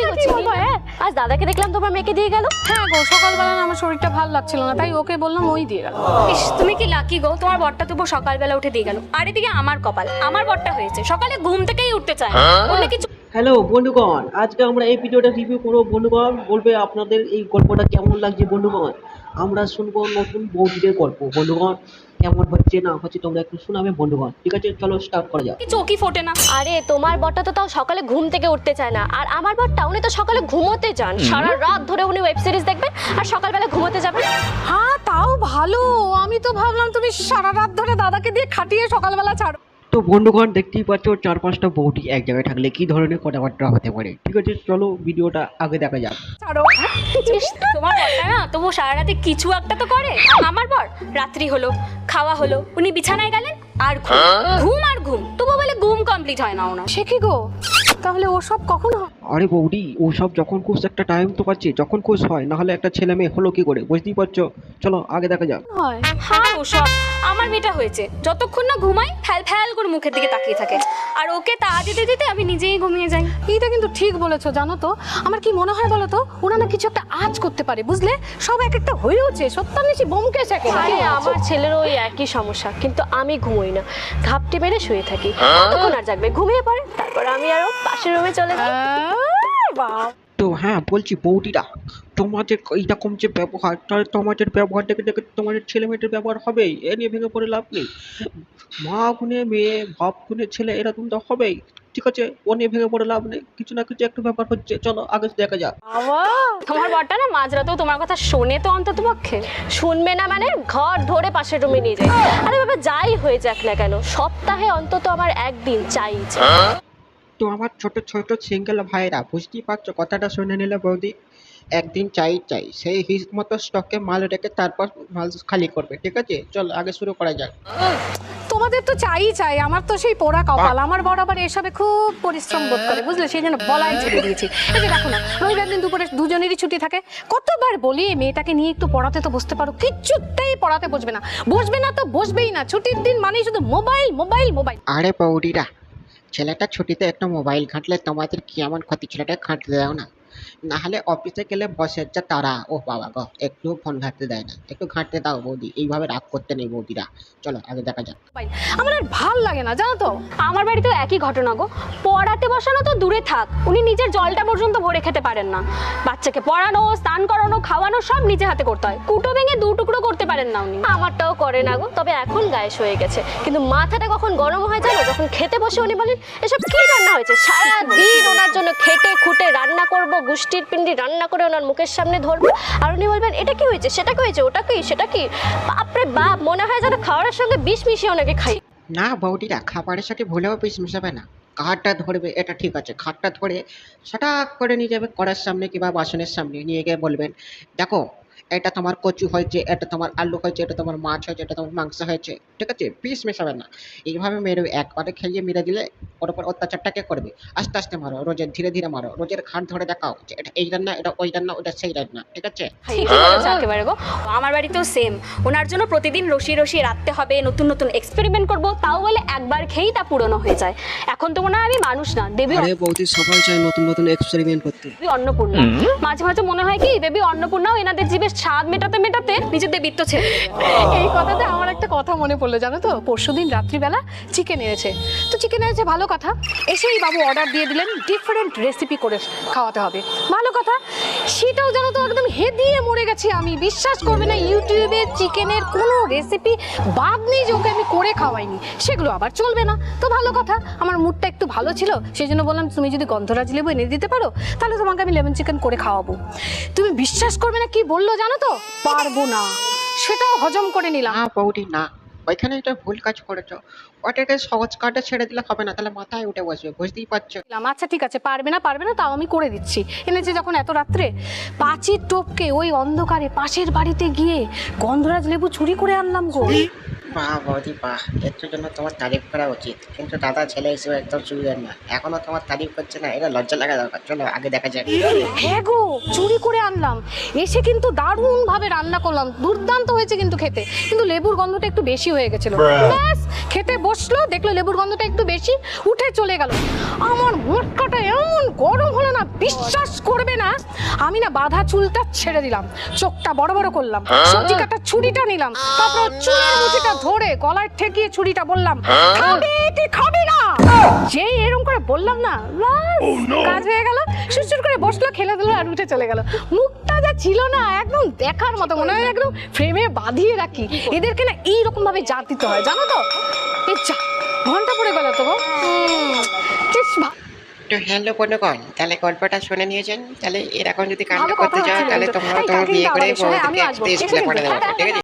কি কি করছিস হ্যাঁ? আজ দাদাকে দেখলাম তোমার মেয়েকে দিয়ে গেল। হ্যাঁ গো সকালবেলা আমার শরীরটা ভালো লাগছিল না তাই ওকে বললাম ওই দিয়ে গেল। ইস তুমি কি লাকি গো? তোমার বরটা তবু সকালবেলা উঠে দিয়ে গেল। আর এদিকে আমার কপাল আমার বরটা হয়েছে। সকালে ঘুম থেকেই উঠতে চায় অন্য কিছু হ্যালো বন্ধুগণ আজকে আমরা এই ভিডিওটা রিভিউ করব। বন্ধুগণ বলবে আপনাদের এই গল্পটা কেমন লাগছে বন্ধুগণ? আমরা শুনব নতুন বৌদিদের গল্প। বন্ধুগণ কেমন হচ্ছে না হচ্ছে তোমরা একটু শোনাবে বন্ধুগণ। ঠিক আছে চলো স্টার্ট করা যাক। কি চোখই ফোটে না। আরে তোমার বরটা তো তাও সকালে ঘুম থেকে উঠতে চায় না। আর আমার বরটা উনি তো সকালে ঘুমোতে যান। সারা রাত ধরে উনি ওয়েব সিরিজ দেখবেন আর সকালবেলা ঘুমোতে যাবেন। হ্যাঁ তাও ভালো। আমি তো ভাবলাম তুমি সারা রাত ধরে দাদাকে দিয়ে খাটিয়ে সকালবেলা ছাড়ো। তো বন্ধুগণ দেখতেই পাচ্ছ চার পাঁচটা বৌটি এক জায়গায় থাকলে কি ধরনের কথাবার্তা হতে পারে? ঠিক আছে চলো ভিডিওটা আগে দেখা যাক। তোমার বরটা না তবু সারা রাতে কিছু একটা তো করে। আমার বর রাত্রি হলো খাওয়া হলো উনি বিছানায় গেলেন আর ঘুম। ঘুম আর ঘুম তবু বলে ঘুম কমপ্লিট হয় না ওনার। সে কি গো? তাহলে ওসব কখন হয় আরে বৌদি ও সব যখন খুশ একটা টাইম তো পাচ্ছে যখন খুশ হয় না হলে একটা ছেলে মেয়ে হলো কি করে? বুঝতেই পারছ? চলো আগে দেখা যাক। হয়। হ্যাঁ ওসব। আমার মেয়েটা হয়েছে। যতক্ষণ না ঘুমাই ফ্যাল ফ্যাল করে মুখের দিকে তাকিয়ে থাকে। আর ওকে তা দিতে দিতে আমি নিজেই ঘুমিয়ে যাই। এইটা কিন্তু ঠিক বলেছ জানো তো। আমার কি মনে হয় বলো তো ওরা না কিছু একটা আজ করতে পারে বুঝলে? সব এক একটা হয়েওছে সত্যান্বেষী বোমকেশ আরে আমার ছেলেরও ওই একই সমস্যা কিন্তু আমি ঘুমোই না। ঘাপটি মেরে শুয়ে থাকি। তখন আর জাগবে ঘুমিয়ে পড়ে তারপর আমি আরও পাশের রুমে চলে যাই। তো হ্যাঁ বলছি বৌদিরা তোমাদের এইরকম যে ব্যবহারটা তোমাদের ব্যবহার দেখে দেখে তোমাদের ছেলে মেয়েদের ব্যবহার হবেই এ নিয়ে ভেঙে পড়ে লাভ নেই। মা গুনে মেয়ে বাপ গুনে ছেলে এরকম তো হবেই। ঠিক আছে ও নিয়ে ভেঙে পড়ে লাভ নেই কিছু না কিছু একটু ব্যাপার হচ্ছে চলো আগে দেখা যাক। বাবা তোমার বরটা না মাঝরাতেও তোমার কথা শোনে তো অন্তত পক্ষে শুনবে না মানে ঘর ধরে পাশের রুমে নিয়ে যাই আরে বাবা যাই হয়ে যাক না কেন সপ্তাহে অন্তত আমার একদিন চাই চাই। তো আমার ছোট ছোট সিঙ্গেল ভাইরা বুঝতেই পারছ কথাটা শুনে নিলে বৌদি। একদিন চাই চাই সেই হিস মতো স্টকে মাল রেখে তারপর মাল খালি করবে ঠিক আছে? চল আগে শুরু করা যাক। তোমাদের তো চাই চাই আমার তো সেই পোড়া কপাল। আমার বরাবর এসবে খুব পরিশ্রম বোধ করে বুঝলে? সেই জন্য বলাই ছেড়ে দিয়েছি। এই যে দেখো না রবিবার দিন দুপুরে দুজনেরই ছুটি থাকে। কতবার বলি মেয়েটাকে নিয়ে একটু পড়াতে তো বসতে পারো কিচ্ছুতেই পড়াতে বসবে না। বসবে না তো বসবেই না ছুটির দিন মানেই শুধু মোবাইল মোবাইল মোবাইল। আরে বৌদিরা ছেলেটা ছুটিতে একটা মোবাইল ঘাঁটলে তোমাদের কি এমন ক্ষতি? ছেলেটা ঘাঁটতে দাও না। নাহলে অফিসে গেলে বসে যা তারা ও বাবা গো, একটু ফোন ঘাঁটতে দেয় না। একটু ঘাঁটতে দাও বৌদি, এইভাবে রাগ করতে নেই বৌদিরা। চলো, আগে দেখা যাক। আমার আর ভালো লাগে না, জানো তো? আমার বাড়িতেও একই ঘটনা গো। পড়াতে বসানো তো দূরে থাক, উনি নিজের জলটা পর্যন্ত ভরে খেতে পারেন না। বাচ্চাকে পড়ানো, স্নান করানো, খাওয়ানো, সব নিজে হাতে করতে হয়। কুটো ভেঙে দু টুকরো করতে পারেন না উনি। আমারটাও করে না গো, তবে এখন গায়েস হয়ে গেছে। কিন্তু মাথাটা কখন গরম হয় জানো? যখন খেতে বসে উনি বলেন, এসব কি রান্না হয়েছে? সারা দিন ওনার জন্য খেটে খুঁটে রান্না করব গুষ্টির পিন্ডি রান্না করে ওনার মুখের সামনে ধরবো। আর উনি বলবেন, এটা কি হয়েছে? সেটা কি হয়েছে? ওটা কি? সেটা কি? বাপরে বাপ, মনে হয় যেন খাওয়ার সঙ্গে বিষ মিশিয়ে ওনাকে খাই। না বৌদিরা, খাবারের সাথে ভুলেও বিষ মিশাবে না। ঘাটটা ধরবে, এটা ঠিক আছে। ঘাটটা ধরে সটাক করে নিয়ে যাবে কড়ার সামনে কিংবা বাসনের সামনে। নিয়ে গিয়ে বলবেন, দেখো, এটা তোমার কচু হয়েছে, এটা তোমার আলু হয়েছে, এটা তোমার মাছ হয়েছে, এটা তোমার মাংস হয়েছে। ঠিক আছে পিস মেশাবে না। এইভাবে মেরে একবারে খেয়ে মেরে দিলে ওর উপর অত্যাচারটা কে করবে? আস্তে আস্তে মারো রোজের ধীরে ধীরে মারো রোজের ঘাট ধরে দেখাও যে এটা এই রান্না এটা ওই রান্না ওটা সেই রান্না ঠিক আছে? একেবারে গো। আমার বাড়িতেও সেম ওনার জন্য প্রতিদিন রসি রসি রাখতে হবে নতুন নতুন এক্সপেরিমেন্ট করব তাও বলে একবার খেয়েই তা পুরনো হয়ে যায়। এখন তো মনে হয় আমি মানুষ না দেবী আরে বৌদি সবাই চায় নতুন নতুন এক্সপেরিমেন্ট করতে। বেবি অন্নপূর্ণা। মাঝে মাঝে মনে হয় কি বেবি অন্নপূর্ণাও এনাদের জীবের স্বাদ মেটাতে মেটাতে নিজেদের বৃত্ত ছেড়ে দেয়। এই কথাতে আমার একটা কথা মনে পড়ল জানো তো? পরশুদিন রাত্রিবেলা চিকেন এনেছে। তো চিকেন এনেছে ভালো কথা, এসেই বাবু অর্ডার দিয়ে দিলেন ডিফারেন্ট রেসিপি করে খাওয়াতে হবে। ভালো কথা, সেটাও জানো তো একদম হেদিয়ে মরে গেছি। আমি বিশ্বাস করবে না ইউটিউবে চিকেনের কোনো রেসিপি বাদ নেই যে ওকে আমি করে খাওয়াইনি। সেগুলো আবার চলবে না। তো ভালো কথা, আমার মুডটা একটু ভালো ছিল সেই জন্য বললাম, তুমি যদি গন্ধরাজ লেবু এনে দিতে পারো, তাহলে তোমাকে আমি লেমন চিকেন করে খাওয়াবো। তুমি বিশ্বাস করবে না, কি বলল জানো তো? পারব না। সেটাও হজম করে নিলাম। না। ওইখানে একটা ভুল কাজ করেছ। ওটাকে সহজ কাটে ছেড়ে দিলে হবে না তাহলে মাথায় উঠে বসবে বুঝতেই পারছ? আচ্ছা ঠিক আছে পারবে না পারবে না তাও আমি করে দিচ্ছি। এনেছে যখন এত রাত্রে পাঁচির টোপকে ওই অন্ধকারে পাশের বাড়িতে গিয়ে গন্ধরাজ লেবু চুরি করে আনলাম গো। বাহ বৌদি বাহ এর জন্য তোমার তারিফ করা উচিত। কিন্তু দাদা ছেলে হিসেবে একদম সুবিধার না। এখনও তোমার তারিফ করছে না এটা লজ্জা লাগা দরকার। চলো আগে দেখা যাক। হ্যাঁ গো চুরি করে আনলাম। এসে কিন্তু দারুণ ভাবে রান্না করলাম। দুর্দান্ত হয়েছে কিন্তু খেতে। কিন্তু লেবুর গন্ধটা একটু বেশি হয়ে গেছিল। ব্যাস বসল দেখল লেবুর গন্ধটা একটু বেশি উঠে চলে গেল। আমার মোটকাটা এমন গরম হলো না বিশ্বাস করবে না। আমি না বাঁধা চুলটা ছেড়ে দিলাম চোখটা বড় বড় করলাম সবজি কাটার ছুরিটা নিলাম তারপর চুলের মুঠিটা ধরে গলায় ঠেকিয়ে ছুরিটা বললাম খাবি কি খাবি না। যেই এরকম করে বললাম না কাজ হয়ে গেল সুসুর করে বসল খেলে দিল আর উঠে চলে গেল। মুখটা যা ছিল না একদম দেখার মতো মনে হয় একদম ফ্রেমে বাঁধিয়ে রাখি। এদেরকে না এইরকম ভাবে জাত দিতে হয় জানো তো? ঘণ্টা পড়ে গেল তো তো হ্যালো বন্ধুগণ তাহলে গল্পটা শুনে নিয়েছেন তাহলে এরকম যদি কাণ্ড করতে চাও তাহলে। তোমরা তোমার বিয়ে করে দেবো। ঠিক আছে?